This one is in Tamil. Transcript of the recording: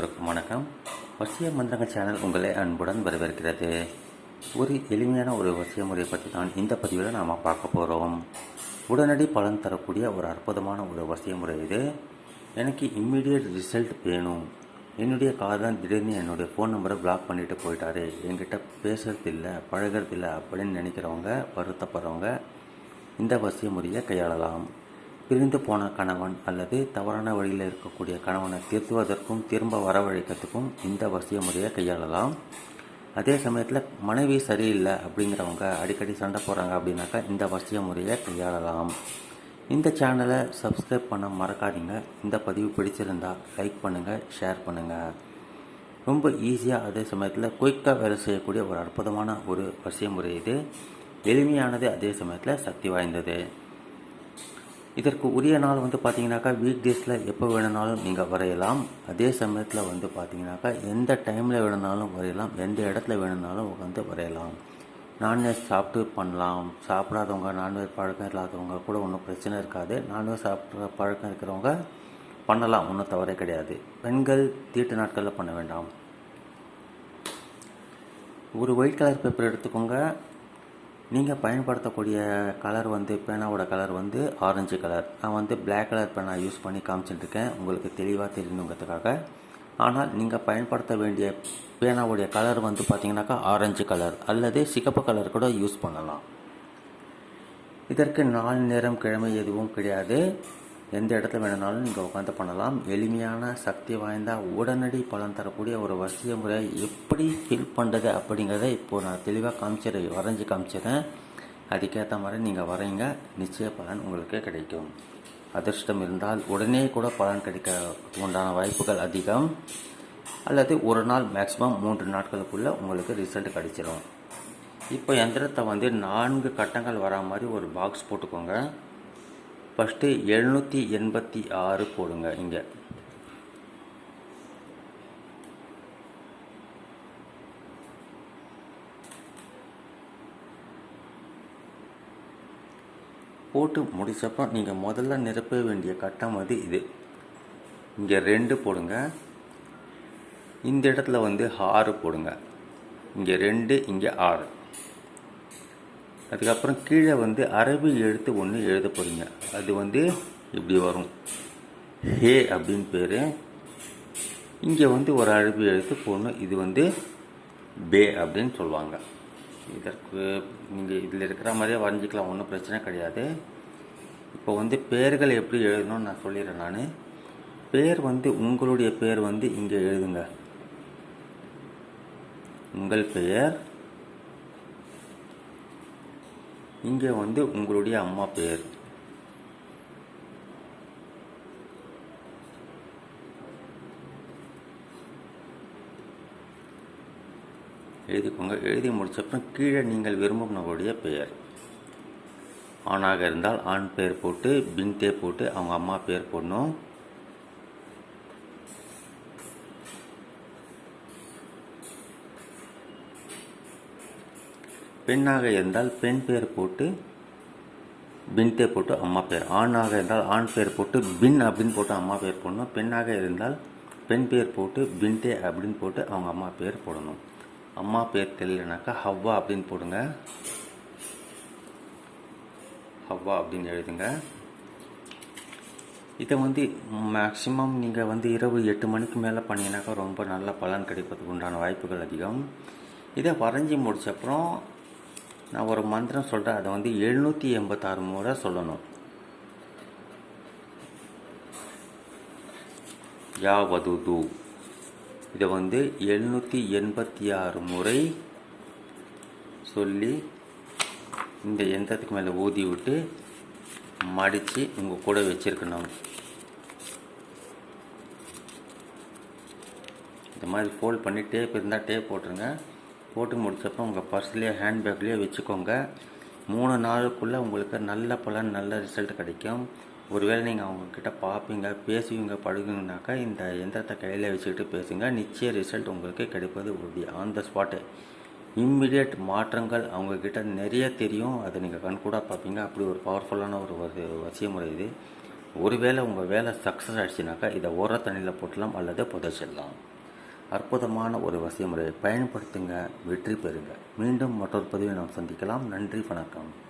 அனைவருக்கும் வணக்கம். வசிய மந்திரங்கள் சேனல் உங்களை அன்புடன் வரவேற்கிறது. ஒரு எளிமையான ஒரு வசிய முறையை பற்றி தான் இந்த பதிவில் நாம் பார்க்க போகிறோம் உடனடி பலன் தரக்கூடிய ஒரு அற்புதமான ஒரு வசிய முறை இது. எனக்கு இம்மிடியட் ரிசல்ட் வேணும். என்னுடைய காதலன் திடீர்னு என்னுடைய ஃபோன் நம்பரை பிளாக் பண்ணிட்டு போயிட்டாரு. என்கிட்ட பேசுறதில்ல பழகிறதில்ல அப்படின்னு நினைக்கிறவங்க வருத்தப்படுறவங்க இந்த வசிய முறையை கையாளலாம். பிரிந்து போன கணவன் அல்லது தவறான வழியில் இருக்கக்கூடிய கணவனை திருத்துவதற்கும் திரும்ப வரவழைக்கிறதுக்கும் இந்த வசிய முறையை கையாளலாம். அதே சமயத்தில் மனைவி சரியில்லை அப்படிங்கிறவங்க அடிக்கடி சண்டை போகிறாங்க அப்படின்னாக்கா இந்த வசிய முறையை கையாளலாம். இந்த சேனலை சப்ஸ்கிரைப் பண்ண மறக்காதீங்க. இந்த பதிவு பிடிச்சிருந்தா லைக் பண்ணுங்கள் ஷேர் பண்ணுங்கள் ரொம்ப ஈஸியாக அதே சமயத்தில் குயிக்காக வேலை செய்யக்கூடிய ஒரு அற்புதமான ஒரு வசிய முறை இது. எளிமையானது அதே சமயத்தில் சக்தி வாய்ந்தது. இதற்கு உரிய நாள் வந்து பார்த்தீங்கன்னாக்கா வீக் டேஸில் எப்போ வேணுனாலும் நீங்கள் வரையலாம். அதே சமயத்தில் வந்து பார்த்தீங்கன்னாக்கா எந்த டைமில் வேணுனாலும் வரையலாம். எந்த இடத்துல வேணுனாலும் உட்காந்து வரையலாம். நான்வெஜ் சாப்பிட்டு பண்ணலாம். சாப்பிடாதவங்க நான்வெஜ் பழக்கம் இல்லாதவங்க கூட ஒன்றும் பிரச்சனை இருக்காது. நான்வெஜ் சாப்பிட்ற பழக்கம் இருக்கிறவங்க பண்ணலாம். ஒன்றும் தவறே கிடையாது. பெண்கள் தீட்டு நாட்களில் பண்ண வேண்டாம். ஒரு ஒயிட் கலர் பேப்பர் எடுத்துக்கோங்க. நீங்கள் பயன்படுத்தக்கூடிய கலர் வந்து பேனாவோட கலர் வந்து ஆரஞ்சு கலர் நான் வந்து பிளாக் கலர் பேனா யூஸ் பண்ணி காமிச்சிட்டுருக்கேன். உங்களுக்கு தெளிவாக தெரியணுங்கிறதுக்காக ஆனால் நீங்கள் பயன்படுத்த வேண்டிய பேனாவுடைய கலர் வந்து பார்த்தீங்கன்னாக்கா ஆரஞ்சு கலர் அல்லது சிகப்பு கலர் கூட யூஸ் பண்ணலாம். இதற்கு நாள் நேரம் கிழமை எதுவும் கிடையாது. எந்த இடத்துல வேணுனாலும் நீங்கள் உட்காந்து பண்ணலாம். எளிமையான சக்தி வாய்ந்த உடனடி பலன் தரக்கூடிய ஒரு வசிய முறை எப்படி ஃபில் பண்ணுறது அப்படிங்கிறத இப்போது நான் தெளிவாக காமிச்சிட வரைஞ்சி காமிச்சிடுறேன் அதுக்கேற்ற மாதிரி நீங்கள் வரைங்க நிச்சய பலன் உங்களுக்கு கிடைக்கும். அதிர்ஷ்டம் இருந்தால் உடனே கூட பலன் கிடைக்க உண்டான வாய்ப்புகள் அதிகம். அல்லது ஒரு நாள் மேக்ஸிமம் மூன்று நாட்களுக்குள்ளே உங்களுக்கு ரிசல்ட் கிடைச்சிடும் இப்போ எந்திரத்தை வந்து நான்கு கட்டங்கள் வரா மாதிரி ஒரு பாக்ஸ் போட்டுக்கோங்க. ஃபஸ்ட்டு எழுநூற்றி எண்பத்தி ஆறு போடுங்க இங்கே. போட்டு முடித்தப்போ நீங்கள் முதல்ல நிரப்ப வேண்டிய கட்டம் வந்து இது. இங்கே ரெண்டு போடுங்க. இந்த இடத்துல வந்து ஆறு போடுங்க. இங்கே ரெண்டு இங்கே ஆறு. அதுக்கப்புறம் கீழே வந்து அரபி எழுத்து ஒன்று எழுத போகிறீங்க அது வந்து இப்படி வரும். ஹே அப்படின்னு பேர். இங்கே வந்து ஒரு அரபி எழுத்து போடணும். இது வந்து பே அப்படின்னு சொல்லுவாங்க. இதற்கு நீங்கள் இதில் இருக்கிற மாதிரியே வரைஞ்சிக்கலாம். ஒன்றும் பிரச்சனை கிடையாது. இப்போ வந்து பெயர்கள் எப்படி எழுதணும்னு நான் சொல்லிடுறேன் நான். பேர் வந்து உங்களுடைய பேர் வந்து இங்கே எழுதுங்க. உங்கள் பெயர் இங்கே வந்து உங்களுடைய அம்மா பேர். எழுதிக்கோங்க. எழுதி முடிச்சப்பறம் கீழே நீங்கள் விரும்பும் நபருடைய பெயர். ஆணாக இருந்தால் ஆண் பெயர் போட்டு பின்தே போட்டு அவங்க அம்மா பேர் போடணும். பெண்ணாக இருந்தால் பெண் பேர் போட்டு பின்தே போட்டு அம்மா பேர். ஆணாக இருந்தால் ஆண் பேர் போட்டு பின் அப்படின்னு போட்டு அம்மா பேர் போடணும். பெண்ணாக இருந்தால் பெண் பேர் போட்டு பின்தே அப்படின்னு போட்டு அவங்க அம்மா பேர் போடணும். அம்மா பேர் தெரியலனாக்கா ஹவ்வா அப்படின்னு போடுங்க. ஹவ்வா அப்படின்னு எழுதுங்க. இதை வந்து மேக்ஸிமம் நீங்கள் வந்து இரவு எட்டு மணிக்கு மேலே பண்ணிங்கனாக்கா ரொம்ப நல்ல பலன் கிடைப்பதுக்கு உண்டான வாய்ப்புகள் அதிகம். இதை வரைஞ்சி முடிச்சப்புறம் நான் ஒரு மந்திரம் சொல்கிறேன் அதை வந்து எழுநூற்றி எண்பத்தாறு முறை சொல்லணும். யாவது தூ இதை வந்து எழுநூற்றி எண்பத்தி ஆறு முறை சொல்லி இந்த எந்திரத்துக்கு மேலே ஊதி விட்டு மடித்து உங்கள் கூட வச்சுருக்கணும். இந்த மாதிரி ஃபோல்ட் பண்ணி டேப் இருந்தால் டேப் போட்டுருங்க. போட்டு முடிச்சப்போ உங்கள் பர்ஸ்லேயே ஹேண்ட்பேக்லேயே வச்சுக்கோங்க. மூணு நாளுக்குள்ளே உங்களுக்கு நல்ல பலன் நல்ல ரிசல்ட் கிடைக்கும். ஒருவேளை நீங்கள் அவங்கக்கிட்ட பார்ப்பீங்க பேசுவீங்க பழகுங்கனாக்கா இந்த எந்திரத்தை கையில் வச்சுக்கிட்டு பேசுங்க. நிச்சய ரிசல்ட் உங்களுக்கு கிடைப்பது உறுதி. ஆன் த ஸ்பாட்டு இம்மிடியட் மாற்றங்கள் அவங்கக்கிட்ட நிறைய தெரியும். அதை நீங்கள் கண்கூடாக பார்ப்பீங்க அப்படி ஒரு பவர்ஃபுல்லான ஒரு வசியமுறை முறை இது. ஒருவேளை உங்கள் வேலை சக்ஸஸ் ஆகிடுச்சுனாக்கா இதை உர தண்ணியில் போட்டலாம் அல்லது புதைச்சிடலாம். அற்புதமான ஒரு வசிய முறையை பயன்படுத்துங்க வெற்றி பெறுங்க. மீண்டும் மற்றொரு பதிவை நாம் சந்திக்கலாம். நன்றி வணக்கம்.